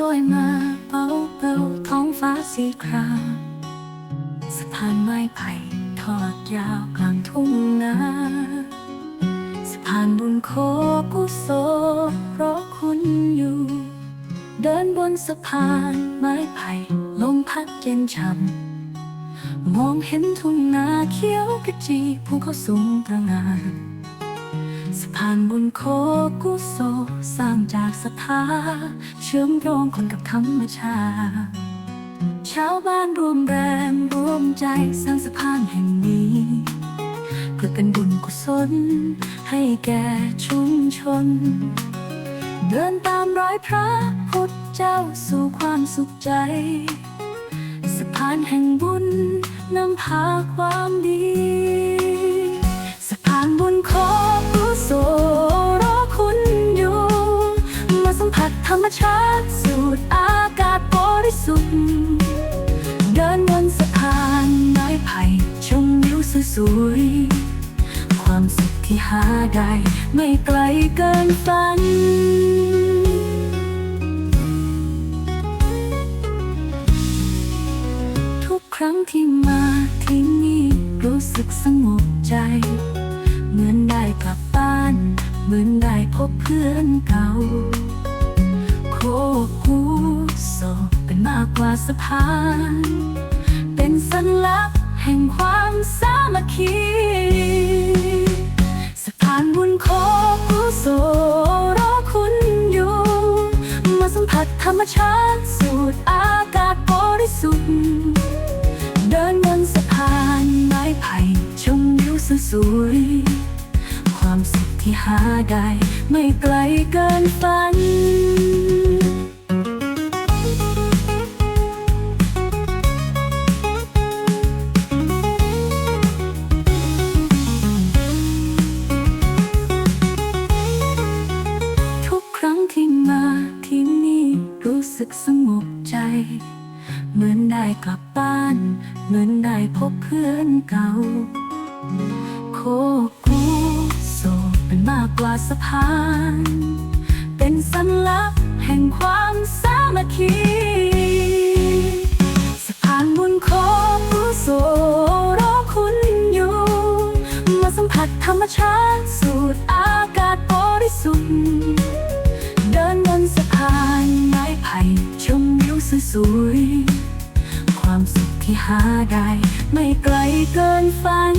ช่วยมาเบาเบาท้องฟ้าสีครามสะพานไม้ไผ่ทอดยาวกลางทุ่งนาสะพานบุญโคกุโสเพราะคุณอยู่ เดินบนสะพานไม้ไผ่ลมพัดเย็นช่ำมองเห็นทุ่งนาเขียวกระจีภูเขาสูงตระหงานสะพานบุญโคกุโส ศรัทธาเชื่อมโยงคนกับธรรมชาติชาวบ้านรวมแรงรวมใจสร้างสะพานแห่งนี้เพื่อเป็นบุญกุศลให้แก่ชุมชน เดินตามรอยพระพุทธเจ้าสู่ความสุขใจ สะพานแห่งบุญนำพาความดี ชาติสูดอากาศบริสุทธิ์เดินบนสะพานไม้ไผ่ชมวิวสวยๆความสุขที่หาได้ไม่ไกลเกินฝันทุกครั้งที่มาที่นี่รู้สึกสงบใจ เหมือนได้กลับบ้าน เหมือนได้พบเพื่อนเก่าากกว่าสะพาน เป็นสัญลักษณ์แห่งความสามัคคีสะพานบุญโคกุโสรอคุณอยู่ มาสัมผัสธรรมชาติสูดอากาศบริสุทธิ์เดินบนสะพานไม้ไผ่ชมวิวสวยความสุขที่หาได้ไม่ไกลเกินฝัน สึกสงบใจ เหมือนได้กลับบ้าน เหมือนได้พบเพื่อนเก่า โคกูโซเป็นมากกว่าสะพาน เป็นสัญลักษณ์แห่งความสามัคคีสะพานบุญโคกุโสรอคุณอยู่ มาสัมผัสธรรมชาติ วย ความสุขที่หาได้ ไม่ไกลเกินฝัน